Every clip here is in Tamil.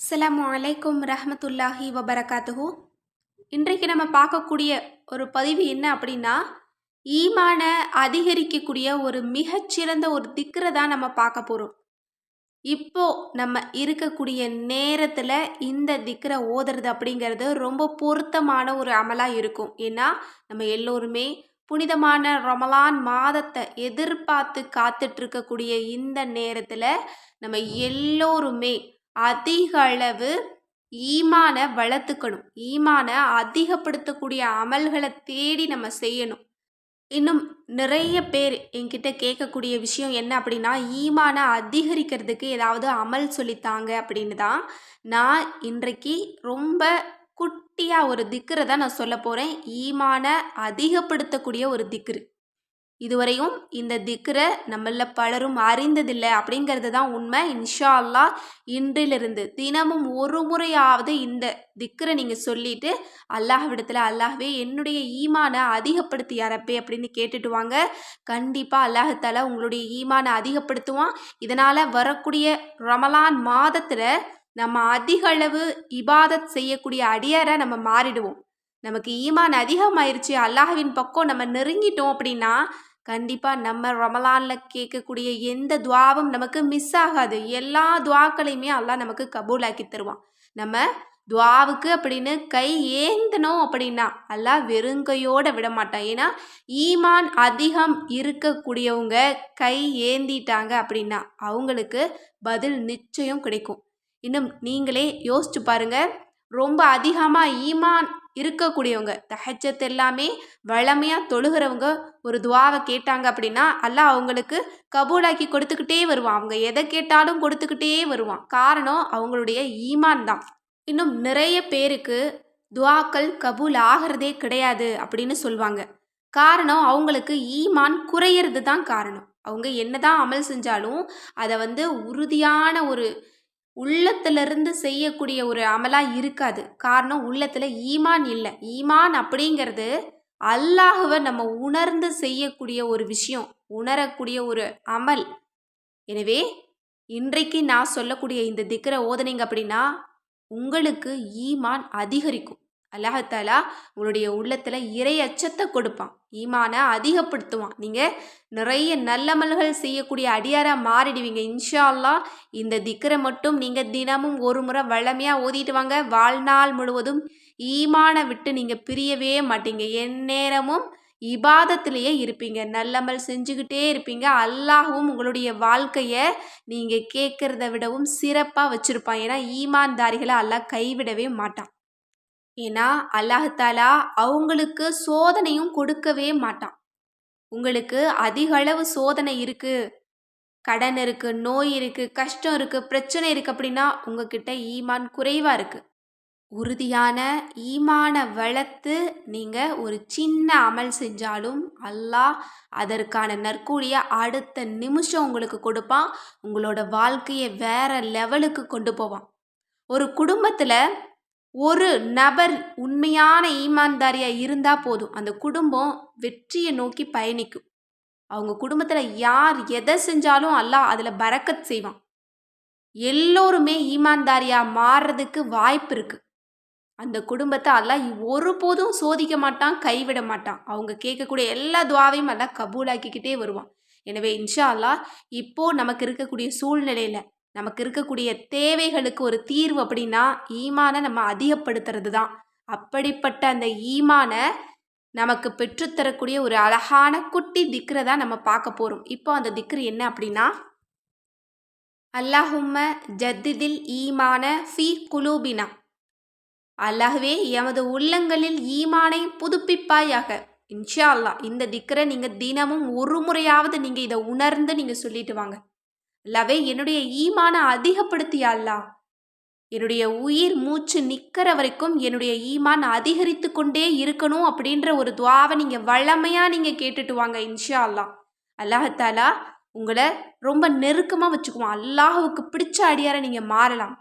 அஸ்லாம் அலைக்கும் ரஹமத்துல்லாஹி வபரகாத்துஹு. இன்றைக்கு நம்ம பார்க்கக்கூடிய ஒரு பதிவு என்ன அப்படின்னா ஈமான அதிகரிக்கக்கூடிய ஒரு மிகச்சிறந்த ஒரு திக்கரை தான் நம்ம பார்க்க போகிறோம் இப்போ நம்ம இருக்கக்கூடிய நேரத்தில் இந்த திக்கரை ஓதுறது அப்படிங்கிறது ரொம்ப பொருத்தமான ஒரு அமலாக இருக்கும். ஏன்னா நம்ம எல்லோருமே புனிதமான ரமலான் மாதத்தை எதிர்பார்த்து காத்துட்ருக்கக்கூடிய இந்த நேரத்தில் நம்ம எல்லோருமே அதிகளவு ஈமானை ஈமான வளர்த்துக்கணும். ஈமான அதிகப்படுத்தக்கூடிய அமல்களை தேடி நம்ம செய்யணும். இன்னும் நிறைய பேர் என்கிட்ட கேட்கக்கூடிய விஷயம் என்ன அப்படின்னா ஈமான அதிகரிக்கிறதுக்கு ஏதாவது அமல் சொல்லித்தாங்க அப்படின்னு தான் நான் இன்றைக்கு ரொம்ப குட்டியாக ஒரு திக்கரை தான் நான் சொல்ல போகிறேன் ஈமான அதிகப்படுத்தக்கூடிய ஒரு திக்ரு இதுவரையும் இந்த திக்ரை நம்மள பலரும் அறிந்ததில்லை அப்படிங்கிறது தான் உண்மை. இன்ஷா அல்லாஹ் இன்றிலிருந்து தினமும் ஒரு முறையாவது இந்த திக்ரை நீங்கள் சொல்லிட்டு அல்லாஹ்விடத்தில் அல்லாஹ்வே என்னுடைய ஈமானை அதிகப்படுத்தி அரப்பே அப்படின்னு கேட்டுட்டு வாங்க. கண்டிப்பாக அல்லாஹால உங்களுடைய ஈமானை அதிகப்படுத்துவான். இதனால் வரக்கூடிய ரமலான் மாதத்தில் நம்ம அதிக அளவு இபாதத் செய்யக்கூடிய அடியாரை நம்ம மாறிடுவோம். நமக்கு ஈமான் அதிகமாயிருச்சு அல்லாஹ்வின் பக்கம் நம்ம நெருங்கிட்டோம் அப்படின்னா கண்டிப்பாக நம்ம ரமலானில் கேட்கக்கூடிய எந்த துவாவும் நமக்கு மிஸ் ஆகாது. எல்லா துவாக்களையுமே அல்லாஹ் நமக்கு கபூலாக்கி தருவான். நம்ம துவாவுக்கு அப்படின்னு கை ஏந்தனோம் அப்படின்னா அல்லா வெறுங்கையோடு விட மாட்டான். ஏன்னா ஈமான் அதிகம் இருக்கக்கூடியவங்க கை ஏந்திட்டாங்க அப்படின்னா அவங்களுக்கு பதில் நிச்சயம் கிடைக்கும். இன்னும் நீங்களே யோசிச்சு பாருங்க. ரொம்ப அதிகமாக ஈமான் இருக்கக்கூடியவங்க. தஹஜத் எல்லாமே வளமையாக தொழுகிறவங்க ஒரு துவாவை கேட்டாங்க அப்படின்னா அல்லாஹ் அவங்களுக்கு கபூலாக்கி கொடுத்துக்கிட்டே வருவான். அவங்க எதை கேட்டாலும் கொடுத்துக்கிட்டே வருவான். காரணம் அவங்களுடைய ஈமான் தான். இன்னும் நிறைய பேருக்கு துவாக்கள் கபூல் ஆகிறதே கிடையாது அப்படின்னு சொல்லுவாங்க காரணம் அவங்களுக்கு ஈமான் குறையிறது தான் காரணம். அவங்க என்னதான் அமல் செஞ்சாலும் அதை வந்து உறுதியான ஒரு உள்ளத்திலிருந்து செய்யக்கூடிய ஒரு அமலாக இருக்காது. காரணம் உள்ளத்தில் ஈமான் இல்லை. ஈமான் அப்படிங்கிறது அல்லாஹுவை நம்ம உணர்ந்து செய்யக்கூடிய ஒரு விஷயம். உணரக்கூடிய ஒரு அமல். எனவே இன்றைக்கு நான் சொல்லக்கூடிய இந்த திக்கரை ஓதனைங்க அப்படின்னா உங்களுக்கு ஈமான் அதிகரிக்கும். அல்லாஹத்தாலா உங்களுடைய உள்ளத்தில் இறை அச்சத்தை கொடுப்பான். ஈமானை அதிகப்படுத்துவான். நீங்கள் நிறைய நல்லமல்கள் செய்யக்கூடிய அடியாராக மாறிடுவீங்க. இன்ஷா அல்லா இந்த திக்கரை மட்டும் நீங்கள் தினமும் ஒரு முறை வளமையாக ஓதிட்டு வாங்க. வாழ்நாள் முழுவதும் ஈமானை விட்டு நீங்கள் பிரியவே மாட்டீங்க. எந்நேரமும் இபாதத்திலேயே இருப்பீங்க. நல்லமல் செஞ்சுக்கிட்டே இருப்பீங்க. அல்லாஹும் உங்களுடைய வாழ்க்கையை நீங்கள் கேட்குறத விடவும் சிறப்பாக வச்சுருப்பான். ஏன்னா ஈமான்தாரிகளை அல்லாஹ் கைவிடவே மாட்டான். ஏன்னா அல்லாஹாலா அவங்களுக்கு சோதனையும் கொடுக்கவே மாட்டான். உங்களுக்கு அதிக அளவு சோதனை இருக்கு கடன் இருக்கு நோய் இருக்கு கஷ்டம் இருக்கு பிரச்சனை இருக்கு அப்படின்னா உங்ககிட்ட ஈமான் குறைவா இருக்கு. உறுதியான ஈமான வளர்த்து நீங்கள் ஒரு சின்ன அமல் செஞ்சாலும் அல்லாஹ் அதற்கான நற்கூலியை அடுத்த நிமிஷம் உங்களுக்கு கொடுப்பான். உங்களோட வாழ்க்கையை வேற லெவலுக்கு கொண்டு போவான். ஒரு குடும்பத்தில் ஒரு நபர் உண்மையான ஈமான்தாரியாக இருந்தால் போதும். அந்த குடும்பம் வெற்றியை நோக்கி பயணிக்கும். அவங்க குடும்பத்தில் யார் எதை செஞ்சாலும் அல்லாஹ் அதில் பறக்கத் செய்வான். எல்லோருமே ஈமான்தாரியாக மாறுறதுக்கு வாய்ப்பு இருக்குது அந்த குடும்பத்தை அல்லாஹ் ஒருபோதும் சோதிக்க மாட்டான் கைவிட மாட்டான். அவங்க கேட்கக்கூடிய எல்லா துவாவையும் எல்லாம் கபூலாக்கிக்கிட்டே வருவான். எனவே இன்ஷா அல்லாஹ் இப்போது நமக்கு இருக்கக்கூடிய சூழ்நிலையில் நமக்கு இருக்கக்கூடிய தேவைகளுக்கு ஒரு தீர்வு அப்படின்னா ஈமானை நம்ம அதிகப்படுத்துறது தான் அப்படிப்பட்ட அந்த ஈமானை நமக்கு பெற்றுத்தரக்கூடிய ஒரு அழகான குட்டி திக்ரை தான் நம்ம பார்க்க போகிறோம் இப்போ அந்த திக்ரு என்ன அப்படின்னா அல்லாஹும்ம ஜத்திதில் ஈமான ஃபி குலூபினா. அல்லாஹுவே எமது உள்ளங்களில் ஈமானை புதுப்பிப்பாயாக. இன்ஷா அல்லா இந்த திக்கரை நீங்கள் தினமும் ஒரு முறையாவது நீங்கள் இதை உணர்ந்து நீங்கள் சொல்லிட்டு வாங்க. லவே என்னுடைய ஈமான அதிகப்படுத்தியாள்லா என்னுடைய உயிர் மூச்சு நிற்கிற வரைக்கும் என்னுடைய ஈமான் அதிகரித்து கொண்டே இருக்கணும் அப்படின்ற ஒரு துவாவை நீங்கள் வளமையாக நீங்கள் கேட்டுட்டு வாங்க இன்ஷா அல்லா அல்லாஹாலா உங்களை ரொம்ப நெருக்கமாக வச்சுக்குவோம். அல்லாஹுவுக்கு பிடிச்ச அடியாரை நீங்கள் மாறலாம்.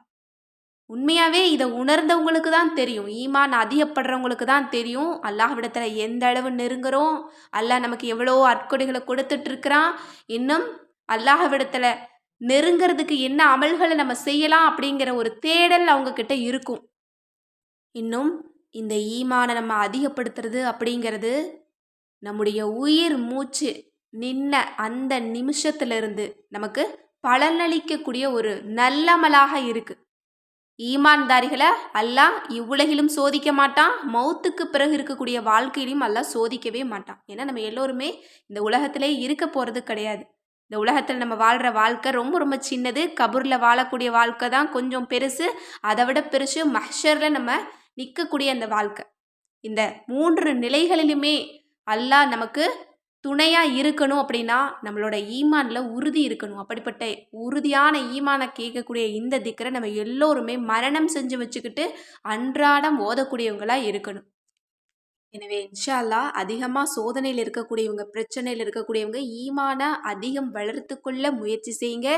உண்மையாகவே இதை உணர்ந்தவங்களுக்கு தான் தெரியும். ஈமான் அதிகப்படுறவங்களுக்கு தான் தெரியும். அல்லாஹ்விடத்தில் எந்த அளவு நெருங்குறோம்? அல்லாஹ் நமக்கு எவ்வளோ அற்கொடைகளை கொடுத்துட்ருக்குறான் இன்னும் அல்லாஹ்விடத்தில் நெருங்கிறதுக்கு என்ன அமல்களை நம்ம செய்யலாம் அப்படிங்கிற ஒரு தேடல் அவங்க கிட்ட இருக்கும். இன்னும் இந்த ஈமானை நம்ம அதிகப்படுத்துறது அப்படிங்கிறது நம்முடைய உயிர் மூச்சு நின்ன அந்த நிமிஷத்திலிருந்து நமக்கு பலனளிக்கக்கூடிய ஒரு நல்லமலாக இருக்கு. ஈமான்தாரிகளை அல்லாஹ் இவ்வுலகிலும் சோதிக்க மாட்டான் மௌத்துக்கு பிறகு இருக்கக்கூடிய வாழ்க்கையிலையும் அல்லாஹ் சோதிக்கவே மாட்டான். ஏன்னா நம்ம எல்லோருமே இந்த உலகத்திலே இருக்க போகிறது கிடையாது. இந்த உலகத்தில் நம்ம வாழ்கிற வாழ்க்கை ரொம்ப ரொம்ப சின்னது. கபூரில் வாழக்கூடிய வாழ்க்கை தான் கொஞ்சம் பெருசு. அதை விட பெருசு மஹ்ஷரில் நம்ம நிற்கக்கூடிய அந்த வாழ்க்கை. இந்த மூன்று நிலைகளிலுமே அல்லாஹ் நமக்கு துணையாக இருக்கணும் அப்படின்னா நம்மளோட ஈமானில் உறுதி இருக்கணும். அப்படிப்பட்ட உறுதியான ஈமானை கேட்கக்கூடிய இந்த திக்கரை நம்ம எல்லோருமே மரணம் செஞ்சு வச்சுக்கிட்டு அன்றாடம் ஓதக்கூடியவங்களாக இருக்கணும். எனவே இன்ஷால்லா அதிகமாக சோதனையில் இருக்கக்கூடியவங்க பிரச்சனையில் இருக்கக்கூடியவங்க ஈமான அதிகம் வளர்த்து கொள்ள முயற்சி செய்யுங்க.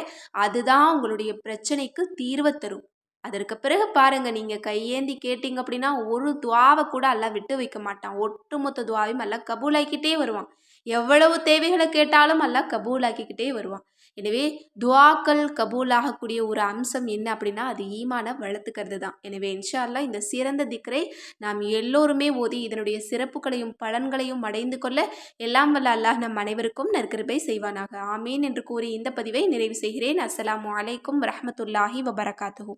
அதுதான் உங்களுடைய பிரச்சனைக்கு தீர்வை தரும். அதற்கு பிறகு பாருங்க நீங்க கையேந்தி கேட்டீங்க அப்படின்னா ஒரு துவாவை கூட எல்லாம் விட்டு வைக்க மாட்டான். ஒட்டுமொத்த துவாவையும் எல்லாம் கபூலாக்கிட்டே வருவான். எவ்வளவு தேவைகளை கேட்டாலும் எல்லாம் கபூலாக்கிக்கிட்டே வருவான். எனவே துவாக்கள் கபூலாகக்கூடிய ஒரு அம்சம் என்ன அப்படின்னா அது ஈமான வளர்த்துக்கிறது தான் எனவே இன்ஷா அல்லாஹ் இந்த சிறந்த திக்கரை நாம் எல்லோருமே ஓதி இதனுடைய சிறப்புகளையும் பலன்களையும் அடைந்து கொள்ள எல்லாம் வல்ல அல்லாஹ் நம் அனைவருக்கும் நற்கிருபை செய்வானாக. ஆமீன் என்று கூறி இந்த பதிவை நிறைவு செய்கிறேன். அஸ்ஸலாமு அலைக்கும் வரஹ்மத்துல்லாஹி வபரகாத்துஹு.